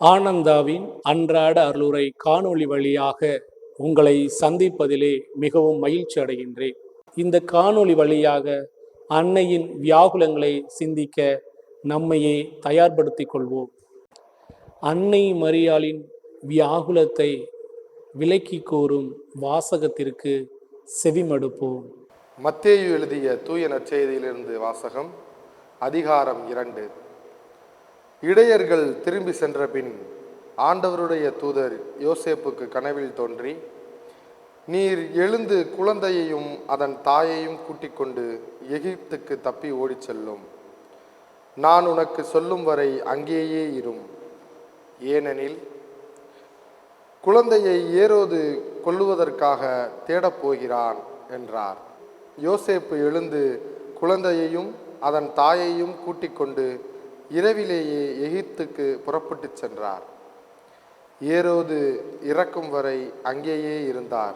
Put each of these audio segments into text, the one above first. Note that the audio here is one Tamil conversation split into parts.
ஆனந்தாவின் அன்றாட அருளுரை காணொளி வழியாக உங்களை சந்திப்பதிலே மிகவும் மகிழ்ச்சி அடைகின்றேன். இந்த காணொளி வழியாக அன்னையின் வியாகுலங்களை சிந்திக்க நம்மையே தயார்படுத்திக் கொள்வோம். அன்னை மரியாளின் வியாகுலத்தை விலக்கி கூறும் வாசகத்திற்கு செவிமடுப்போம். மத்தேயு எழுதிய தூய நற்செய்தியிலிருந்து வாசகம் அதிகாரம் இரண்டு. இடையர்கள் திரும்பி சென்ற பின் ஆண்டவருடைய தூதர் யோசேப்புக்கு கனவில் தோன்றி நீர் எழுந்து குழந்தையையும் அதன் தாயையும் கூட்டிக் கொண்டு எகிப்துக்கு தப்பி ஓடிச் செல்லும். நான் உனக்கு சொல்லும் வரை அங்கேயே இரும். ஏனெனில் குழந்தையை ஏரோது கொல்லுவதற்காக தேடப்போகிறான் என்றார். யோசேப்பு எழுந்து குழந்தையையும் அதன் தாயையும் கூட்டிக் கொண்டு இரவிலேயே எகிப்துக்கு புறப்பட்டுச் சென்றார். ஏரோது இறக்கும் வரை அங்கேயே இருந்தார்.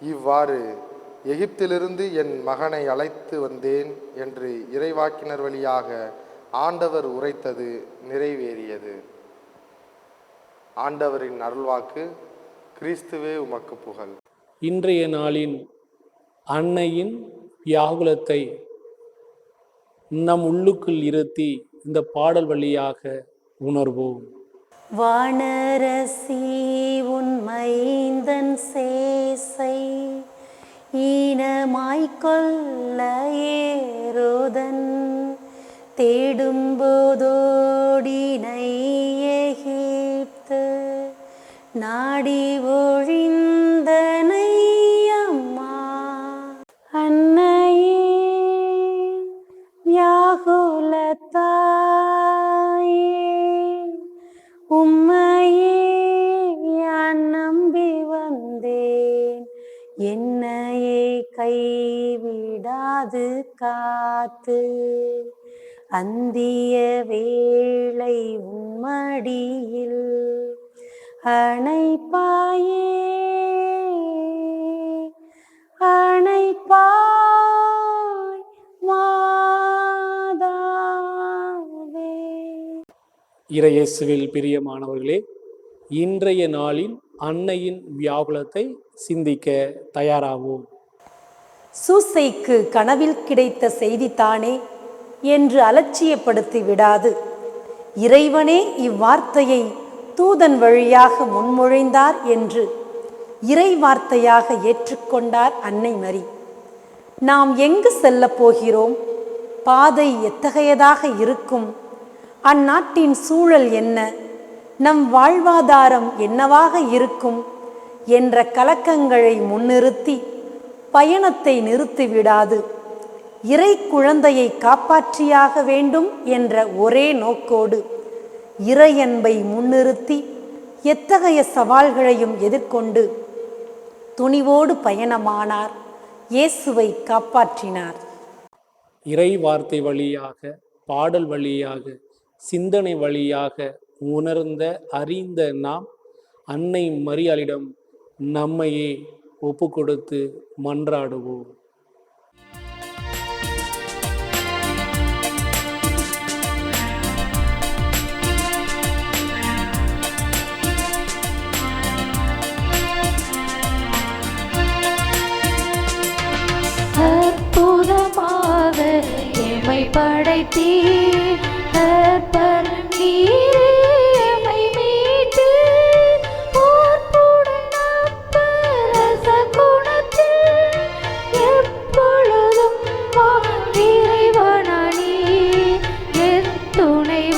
இவ்வாறு எகிப்திலிருந்து என் மகனை அழைத்து வந்தேன் என்று இறைவாக்கினர் வழியாக ஆண்டவர் உரைத்தது நிறைவேறியது. ஆண்டவரின் அருள்வாக்கு கிறிஸ்துவே உமக்கு புகழ். இன்றைய நாளின் அன்னையின் வியாகுலத்தை நம் உள்ளுக்குள் இருத்தி இந்த பாடல் வழியாக உணர்வோம். வானரசி உன்மைந்தன் சேசை ஈனமாய்கொள்ள ஏரோதன் தேடும்போதோடினை எகிப்து நாடி ஒழிந்தனை அம்மா. அன்னையே யாகுலத்தா உம்மையே நான் நம்பி வந்தேன். என்னையே கைவிடாது காத்து. அந்திய வேளை உம்மடியில் அணைப்பாயே. இறையேசுவில் பிரியமானவர்களே இன்றைய நாளின் அன்னையின் வியாகுலத்தை சிந்திக்க தயாராவோம். சூசைக்கு கனவில் கிடைத்த செய்தித்தானே என்று அலட்சியப்படுத்தி விடாது. இறைவனே இவ்வார்த்தையை தூதன் வழியாக முன்மொழிந்தார் என்று இறை வார்த்தையாக ஏற்றுக்கொண்டார் அன்னை மரி. நாம் எங்கு செல்லப் போகிறோம்? பாதை எத்தகையதாக இருக்கும்? அந்நாட்டின் சூழல் என்ன? நம் வாழ்வாதாரம் என்னவாக இருக்கும்? என்ற கலக்கங்களை முன்னிறுத்தி பயணத்தை நிறுத்திவிடாது. இறை குழந்தையை காப்பாற்றியாக வேண்டும் என்ற ஒரே நோக்கோடு இறையன்பை முன்னிறுத்தி எத்தகைய சவால்களையும் எதிர்கொண்டு துணிவோடு பயணமானார். இயேசுவை காப்பாற்றினார். இறை வார்த்தை வழியாக பாடல் வழியாக சிந்தனை வழியாக உணர்ந்த அறிந்த நாம் அன்னை மரியாளிடம் நம்மையே ஒப்பு கொடுத்து மன்றாடுவோம் படைத்தீர்.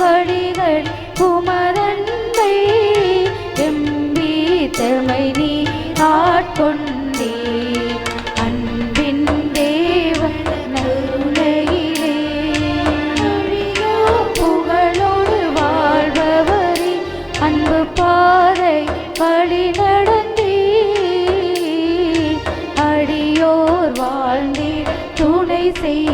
வழிகள் குமரந்தை எம்பி தமை நீ ஆட்கொண்டே. அன்பின் தேவன் நருணையிலே அழியா புகழோடு வாழ்பவரே அன்பு பாதை வழி நடந்தே. அடியோர் வாழ்ந்தே துணை செய்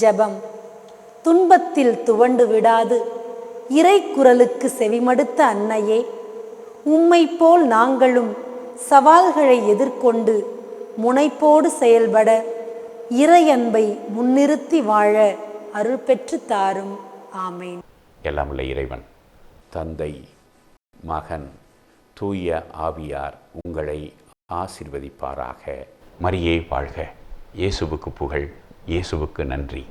ஜெபம். துன்பத்தில் துவண்டு விடாது. இறை குரலுக்கு செவிமடுத்த அன்னையே உம்மை போல் நாங்களும் சவால்களை எதிர்கொண்டு முனைப்போடு செயல்பட இறை அன்பை முன்னிறுத்தி வாழ அருள் பெற்று தாரும். ஆமேன். எல்லாம் உள்ள இறைவன் தந்தை மகன் தூய ஆவியார் உங்களை ஆசிர்வதிப்பாராக. மரியே வாழ்க. இயேசுவுக்கு புகழ். இயேசுவுக்கு நன்றி.